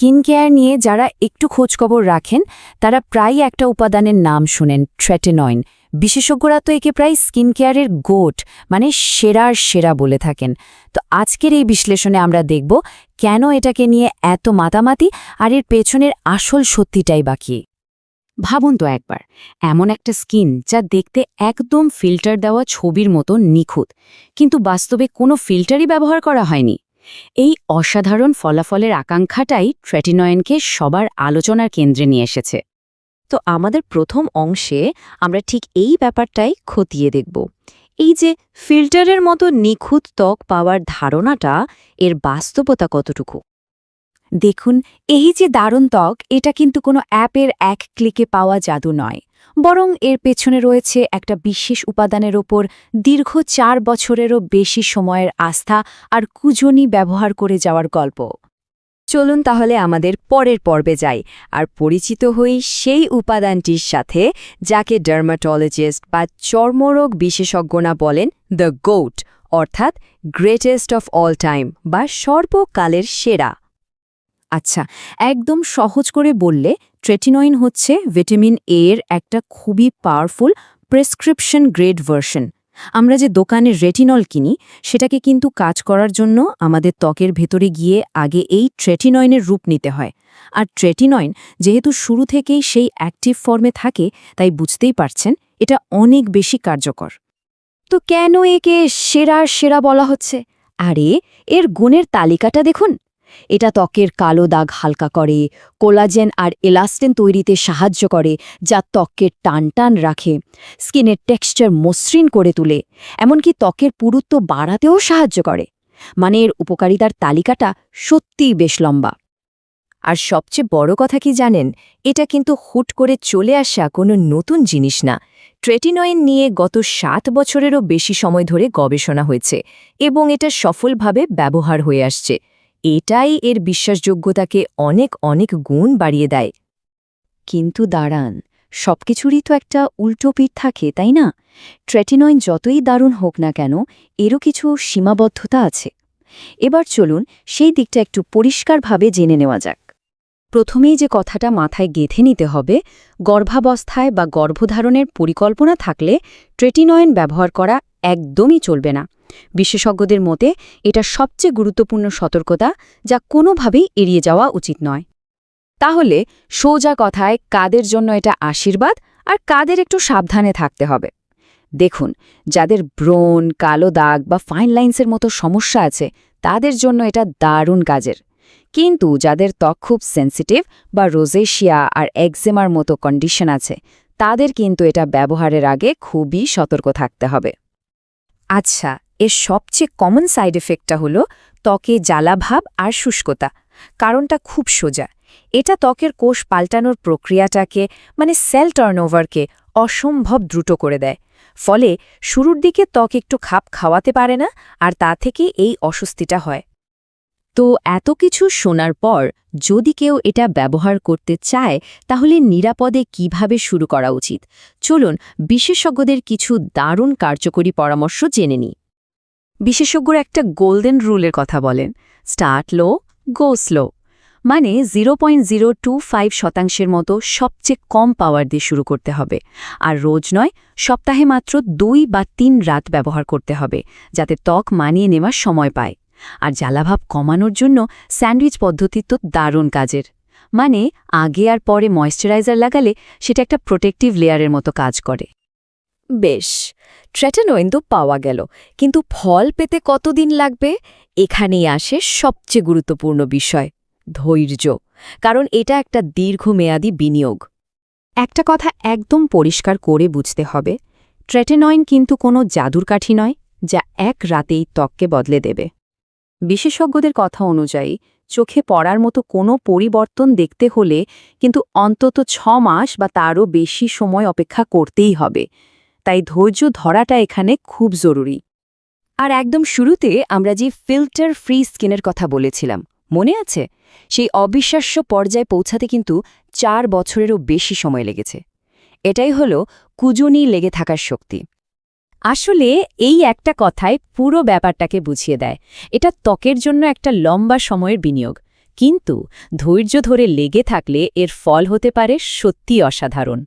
Skin care নিয়ে যারা একটু খোঁজখবর রাখেন, তারা প্রায় একটা উপাদানের নাম শুনেন ট্রেটেনয়েন বিশেষজ্ঞরা তো একে প্রায় স্কিন কেয়ারের গোট মানে সেরার সেরা বলে থাকেন। তো আজকের এই বিশ্লেষণে আমরা দেখব কেন এটাকে নিয়ে এত মাতামাতি আর এর পেছনের আসল সত্যিটাই বাকি ভাবুন তো একবার, এমন একটা স্কিন যা দেখতে একদম ফিল্টার দেওয়া ছবির মতো নিখুঁত, কিন্তু বাস্তবে কোনো ফিল্টারই ব্যবহার করা হয়নি। এই অসাধারণ ফলাফলের আকাঙ্ক্ষাটাই ট্রেটিনয়েনকে সবার আলোচনার কেন্দ্রে নিয়ে এসেছে। তো আমাদের প্রথম অংশে আমরা ঠিক এই ব্যাপারটাই খতিয়ে দেখব। এই যে ফিল্টারের মতো নিখুঁত ত্বক পাওয়ার ধারণাটা, এর বাস্তবতা কতটুকু? দেখুন, এই যে দারুণ ত্বক, এটা কিন্তু কোনো অ্যাপের এক ক্লিকে পাওয়া জাদু নয়। বরং এর পেছনে রয়েছে একটা বিশেষ উপাদানের ওপর দীর্ঘ চার বছরেরও বেশি সময়ের আস্থা আর কুজনি ব্যবহার করে যাওয়ার গল্প। চলুন তাহলে আমাদের পরের পর্বে যাই, আর পরিচিত হই সেই উপাদানটির সাথে, যাকে ডার্মাটোলজিস্ট বা চর্মরোগ বিশেষজ্ঞরা বলেন দ্য গোট অর্থাৎ গ্রেটেস্ট অফ অল টাইম বা সর্বকালের সেরা আচ্ছা একদম সহজ করে বললে ট্রেটিনয়েন হচ্ছে ভিটামিন এ এর একটা খুবই পাওয়ারফুল প্রেসক্রিপশন গ্রেড ভার্সন আমরা যে দোকানে রেটিনল কিনি, সেটাকে কিন্তু কাজ করার জন্য আমাদের ত্বকের ভেতরে গিয়ে আগে এই ট্রেটিনয়েনের রূপ নিতে হয়। আর ট্রেটিনয়েন যেহেতু শুরু থেকেই সেই অ্যাক্টিভ ফর্মে থাকে, তাই বুঝতেই পারছেন, এটা অনেক বেশি কার্যকর। তো কেন একে সেরার সেরা বলা হচ্ছে? আরে, এর গুণের তালিকাটা দেখুন। এটা ত্বকের কালো দাগ হালকা করে, কোলাজেন আর এলাস্টেন তৈরিতে সাহায্য করে, যা ত্বককে টান টান রাখে। স্কিনের টেক্সচার মসৃণ করে তুলে, এমনকি ত্বকের পুরুত্ব বাড়াতেও সাহায্য করে। মানে এর উপকারিতার তালিকাটা সত্যিই বেশ লম্বা। আর সবচেয়ে বড় কথা কি জানেন? এটা কিন্তু হুট করে চলে আসা কোনো নতুন জিনিস না। ট্রেটিনয়েন নিয়ে গত সাত বছরেরও বেশি সময় ধরে গবেষণা হয়েছে এবং এটা সফলভাবে ব্যবহার হয়ে আসছে। এটাই এর বিশ্বাসযোগ্যতাকে অনেক অনেক গুণ বাড়িয়ে দেয়। কিন্তু দাঁড়ান, সবকিছুরই তো একটা উল্টো পিঠ থাকে, তাই না? ট্রেটিনয়েন যতই দারুণ হোক না কেন, এরও কিছু সীমাবদ্ধতা আছে। এবার চলুন সেই দিকটা একটু পরিষ্কারভাবে জেনে নেওয়া যাক। প্রথমেই যে কথাটা মাথায় গেঁথে নিতে হবে, গর্ভাবস্থায় বা গর্ভধারণের পরিকল্পনা থাকলে ট্রেটিনয়েন ব্যবহার করা একদমই চলবে না। বিশেষজ্ঞদের মতে, এটা সবচেয়ে গুরুত্বপূর্ণ সতর্কতা যা কোনোভাবেই এড়িয়ে যাওয়া উচিত নয়। তাহলে, সোজা কথায় কাদের জন্য এটা আশীর্বাদ আর কাদের একটু সাবধানে থাকতে হবে? দেখুন, যাদের ব্রণ, কালো দাগ বা ফাইন লাইন্সের মতো সমস্যা আছে, তাদের জন্য এটা দারুণ কাজের। কিন্তু যাদের ত্বক খুব সেন্সিটিভ বা রোজেশিয়া আর একজেমার মতো কন্ডিশন আছে, তাদের কিন্তু এটা ব্যবহারের আগে খুবই সতর্ক থাকতে হবে। আচ্ছা এর সবচেয়ে কমন সাইড এফেক্টটা হলো ত্বকে জ্বালাভাব আর শুষ্কতা, কারণটা খুব সোজা। এটা ত্বকের কোষ পাল্টানোর প্রক্রিয়াটাকে মানে সেল টার্নওভারকে অসম্ভব দ্রুত করে দেয়। ফলে শুরুর দিকে ত্বক একটু খাপ খাওয়াতে পারে না আর তা থেকে এই অস্বস্তিটা হয়। তো এত কিছু শোনার পর যদি কেউ এটা ব্যবহার করতে চায়, তাহলে নিরাপদে কীভাবে শুরু করা উচিত? চলুন বিশেষজ্ঞদের কিছু দারুণ কার্যকরী পরামর্শ জেনে নিই। বিশেষজ্ঞরা একটা গোল্ডেন রুলের কথা বলেন, স্টার্ট লো, গো স্লো মানে zero point zero two five শতাংশের মতো সবচেয়ে কম পাওয়ার দিয়ে শুরু করতে হবে। আর রোজ নয়, সপ্তাহে মাত্র দুই বা তিন রাত ব্যবহার করতে হবে, যাতে ত্বক মানিয়ে নেওয়ার সময় পায়। আর জ্বালাভাব কমানোর জন্য স্যান্ডউইচ পদ্ধতি তো দারুণ কাজের। মানে আগে আর পরে ময়েশ্চারাইজার লাগালে সেটা একটা প্রোটেক্টিভ লেয়ারের মতো কাজ করে। বেশ ট্রেটানোয়েন তো পাওয়া গেল। কিন্তু ফল পেতে কতদিন লাগবে? এখানেই আসে সবচেয়ে গুরুত্বপূর্ণ বিষয়, ধৈর্য। কারণ এটা একটা দীর্ঘমেয়াদী বিনিয়োগ। একটা কথা একদম পরিষ্কার করে বুঝতে হবে ট্রেটেনয়েন কিন্তু কোনো জাদুর কাঠি নয়, যা এক রাতেই ত্বককে বদলে দেবে। বিশেষজ্ঞদের কথা অনুযায়ী, চোখে পড়ার মতো কোনো পরিবর্তন দেখতে হলে কিন্তু অন্তত ছ মাস বা তারও বেশি সময় অপেক্ষা করতেই হবে। তাই ধৈর্য ধরাটা এখানে খুব জরুরি। আর একদম শুরুতে আমরা যে ফিল্টার ফ্রি স্কিনের কথা বলেছিলাম, মনে আছে? সেই অবিশ্বাস্য পর্যায়ে পৌঁছাতে কিন্তু চার বছরেরও বেশি সময় লেগেছে। এটাই হলো কুজনি লেগে থাকার শক্তি। আসলে এই একটা কথায় পুরো ব্যাপারটাকে বুঝিয়ে দেয়। এটা ত্বকের জন্য একটা লম্বা সময়ের বিনিয়োগ। কিন্তু ধৈর্য ধরে লেগে থাকলে এর ফল হতে পারে সত্যি অসাধারণ।